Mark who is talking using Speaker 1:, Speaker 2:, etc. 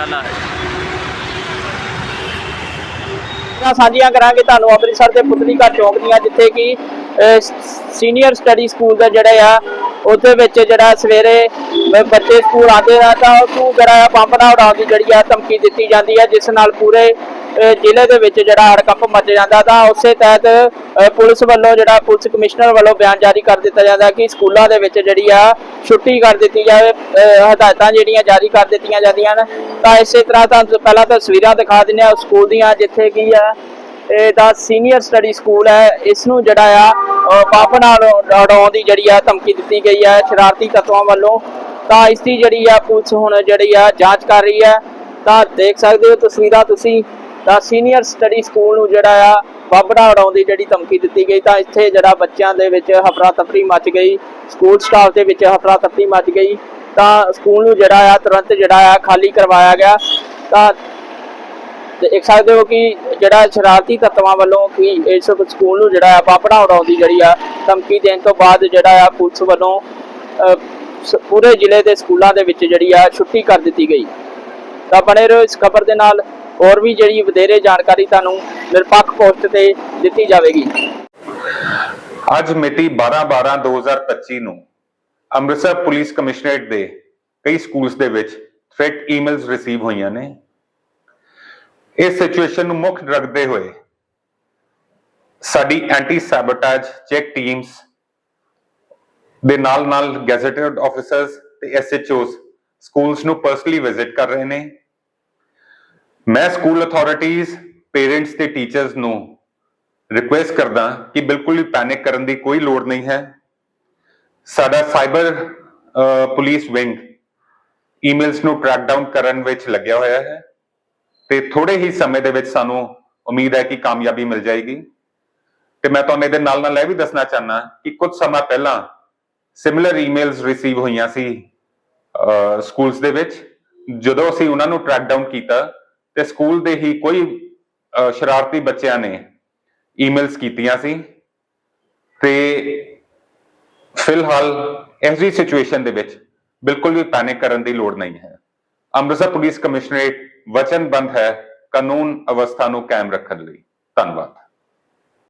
Speaker 1: ਨਿਰਾਲਾ ਹੈ।
Speaker 2: ਤਸਵੀਰਾਂ ਸਾਂਝੀਆਂ ਕਰਾਂਗੇ ਤੁਹਾਨੂੰ ਅੰਮ੍ਰਿਤਸਰ ਦੇ ਪੁਤਲੀਕਾ ਚੌਕ ਦੀਆਂ, ਜਿੱਥੇ ਕਿ ਸੀਨੀਅਰ ਸਟੱਡੀ ਸਕੂਲ ਦਾ ਜਿਹੜਾ ਆ, ਉਹਦੇ ਵਿੱਚ ਜਿਹੜਾ ਸਵੇਰੇ ਬੱਚੇ ਸਕੂਲ ਆਉਂਦੇ ਆ, ਤਾਂ ਉਹਨੂੰ ਜਿਹੜਾ ਪੰਪ ਬੰਬ ਨਾਲ ਉਡਾਉਣ ਦੀ ਜਿਹੜੀ ਆ ਧਮਕੀ ਦਿੱਤੀ ਜਾਂਦੀ ਹੈ ਜਿਸ ਨਾਲ ਪੂਰੇ ਜ਼ਿਲ੍ਹੇ ਦੇ ਵਿੱਚ ਜਿਹੜਾ ਹੜਕੰਪ ਮਚ ਜਾਂਦਾ ਤਾਂ ਉਸੇ ਤਹਿਤ ਪੁਲਿਸ ਵੱਲੋਂ ਜਿਹੜਾ ਪੁਲਿਸ ਕਮਿਸ਼ਨਰ ਵੱਲੋਂ ਬਿਆਨ ਜਾਰੀ ਕਰ ਦਿੱਤਾ ਜਾਂਦਾ ਕਿ ਸਕੂਲਾਂ ਦੇ ਵਿੱਚ ਜਿਹੜੀ ਆ ਛੁੱਟੀ ਕਰ ਦਿੱਤੀ ਜਾਵੇ ਹਦਾਇਤਾਂ ਜਿਹੜੀਆਂ ਜਾਰੀ ਕਰ ਦਿੱਤੀਆਂ ਜਾਂਦੀਆਂ ਨੇ ਤਾਂ ਇਸੇ ਤਰ੍ਹਾਂ ਤੁਹਾਨੂੰ ਪਹਿਲਾਂ ਤਸਵੀਰਾਂ ਦਿਖਾ ਦਿੰਦੇ ਆ ਸਕੂਲ ਦੀਆਂ, ਜਿੱਥੇ ਕੀ ਆ, ਇਹ ਦਾ ਸੀਨੀਅਰ ਸਟੱਡੀ ਸਕੂਲ ਹੈ, ਇਸ ਨੂੰ ਜਿਹੜਾ ਆ ਪਾਪ ਨਾਲ ਉਡਾਉਣ ਦੀ ਜਿਹੜੀ ਆ ਧਮਕੀ ਦਿੱਤੀ ਗਈ ਹੈ, ਸ਼ਰਾਰਤੀ ਤੱਤਵਾਂ ਵੱਲੋਂ। ਤਾਂ ਇਸ ਦੀ ਜਿਹੜੀ ਆ ਪੁਲਿਸ ਹੁਣ ਜਿਹੜੀ ਆ ਜਾਂਚ ਕਰ ਰਹੀ ਹੈ। ਤਾਂ ਦੇਖ ਸਕਦੇ ਹੋ ਤਸਵੀਰਾਂ ਤੁਸੀਂ। ਤਾਂ ਸੀਨੀਅਰ ਸਟੱਡੀ ਸਕੂਲ ਨੂੰ ਜਿਹੜਾ ਆ ਬੰਬ ਉਡਾਉਣ ਦੀ ਜਿਹੜੀ ਧਮਕੀ ਦਿੱਤੀ ਗਈ, ਤਾਂ ਇੱਥੇ ਜਿਹੜਾ ਬੱਚਿਆਂ ਦੇ ਵਿੱਚ ਹਫਰਾ ਤਫਰੀ ਮਚ ਗਈ ਸਕੂਲ ਸਟਾਫ ਦੇ ਵਿੱਚ ਹਫਰਾ ਤਫਰੀ ਮਚ ਗਈ, ਤਾਂ ਸਕੂਲ ਨੂੰ ਜਿਹੜਾ ਆ, ਤੁਰੰਤ ਜਿਹੜਾ ਆ ਖਾਲੀ ਕਰਵਾਇਆ ਗਿਆ। ਤਾਂ ਦੇਖ ਸਕਦੇ ਹੋ ਕਿ ਜਿਹੜਾ ਸ਼ਰਾਰਤੀ ਤੱਤਵਾਂ ਵੱਲੋਂ ਕਿ ਇਸ ਸਕੂਲ ਨੂੰ ਜਿਹੜਾ ਆ ਪਾਪੜਾ ਉਡਾਉਣ ਦੀ ਜਿਹੜੀ ਆ ਧਮਕੀ ਦੇਣ ਤੋਂ ਬਾਅਦ ਜਿਹੜਾ ਆ, ਪੁਲਿਸ ਵੱਲੋਂ ਪੂਰੇ ਜ਼ਿਲ੍ਹੇ ਦੇ ਸਕੂਲਾਂ ਦੇ ਵਿੱਚ ਜਿਹੜੀ ਆ, ਛੁੱਟੀ ਕਰ ਦਿੱਤੀ ਗਈ। ਤਾਂ ਬਣੇ ਰਹੋ ਇਸ ਖਬਰ ਦੇ ਨਾਲ। ਹੋਰ ਵੀ ਜਿਹੜੀ ਵਧੇਰੇ ਜਾਣਕਾਰੀ ਤੁਹਾਨੂੰ ਨਿਰਪੱਖ ਪੋਸਟ ਤੇ ਦਿੱਤੀ ਜਾਵੇਗੀ।
Speaker 3: ਅੱਜ ਮਿਤੀ 12/12/2025 ਨੂੰ ਅੰਮ੍ਰਿਤਸਰ ਪੁਲਿਸ ਕਮਿਸ਼ਨਰੇਟ ਦੇ ਕਈ ਸਕੂਲਸ ਦੇ ਵਿੱਚ ਥ੍ਰੈਟ ਈਮੇਲਸ ਰਿਸੀਵ ਹੋਈਆਂ ਨੇ। ਇਸ ਸਿਚੁਏਸ਼ਨ ਨੂੰ ਮੁੱਖ ਰੱਖਦੇ ਹੋਏ ਸਾਡੀ ਐਂਟੀ ਸੈਬੋਟੇਜ ਚੈੱਕ ਟੀਮਸ ਦੇ ਨਾਲ ਨਾਲ ਗੈਜ਼ਟਡ ਆਫੀਸਰਸ ਤੇ ਐਸਐਚਓਸ ਸਕੂਲਸ ਨੂੰ ਪਰਸਨਲੀ ਵਿਜ਼ਿਟ ਕਰ ਰਹੇ ਨੇ। ਮੈਂ ਸਕੂਲ ਅਥਾਰਟੀਆਂ ਪੇਰੈਂਟਸ ਤੇ ਟੀਚਰਸ ਨੂੰ ਰਿਕੁਐਸਟ ਕਰਦਾ ਕਿ ਬਿਲਕੁਲ ਵੀ ਪੈਨਿਕ ਕਰਨ ਦੀ ਕੋਈ ਲੋੜ ਨਹੀਂ ਹੈ। ਸਾਡਾ ਸਾਈਬਰ ਪੁਲਿਸ ਵਿੰਗ ਈਮੇਲਸ ਨੂੰ ਟਰੈਕ ਡਾਊਨ ਕਰਨ ਵਿੱਚ ਲੱਗਿਆ ਹੋਇਆ ਹੈ ਤੇ ਥੋੜੇ ਹੀ ਸਮੇਂ ਦੇ ਵਿੱਚ ਸਾਨੂੰ ਉਮੀਦ ਹੈ ਕਿ ਕਾਮਯਾਬੀ ਮਿਲ ਜਾਏਗੀ। ਤੇ ਮੈਂ ਤੁਹਾਨੂੰ ਇਹਦੇ ਨਾਲ ਨਾਲ ਇਹ ਵੀ ਦੱਸਣਾ ਚਾਹਨਾ ਕਿ ਕੁਝ ਸਮਾਂ ਪਹਿਲਾਂ ਸਿਮਿਲਰ ਈਮੇਲਸ ਰਿਸੀਵ ਹੋਈਆਂ ਸੀ ਸਕੂਲਸ ਦੇ ਵਿੱਚ। ਜਦੋਂ ਅਸੀਂ ਉਹਨਾਂ ਨੂੰ ਟਰੈਕ ਡਾਊਨ ਕੀਤਾ ਤੇ ਸਕੂਲ ਦੇ ਹੀ ਕੋਈ ਸ਼ਰਾਰਤੀ ਬੱਚਿਆਂ ਨੇ ਈਮੇਲਸ ਕੀਤੀਆਂ ਸੀ। ਤੇ ਫਿਲਹਾਲ ਇਸ ਦੀ ਸਿਚੁਏਸ਼ਨ ਦੇ ਵਿੱਚ ਬਿਲਕੁਲ ਵੀ ਪੈਨਿਕ ਕਰਨ ਦੀ ਲੋੜ ਨਹੀਂ ਹੈ। ਅੰਮ੍ਰਿਤਸਰ ਪੁਲਿਸ ਕਮਿਸ਼ਨਰੇਟ ਵਚਨਬੰਦ ਹੈ ਕਾਨੂੰਨ ਅਵਸਥਾ ਨੂੰ ਕਾਇਮ ਰੱਖਣ ਲਈ। ਧੰਨਵਾਦ।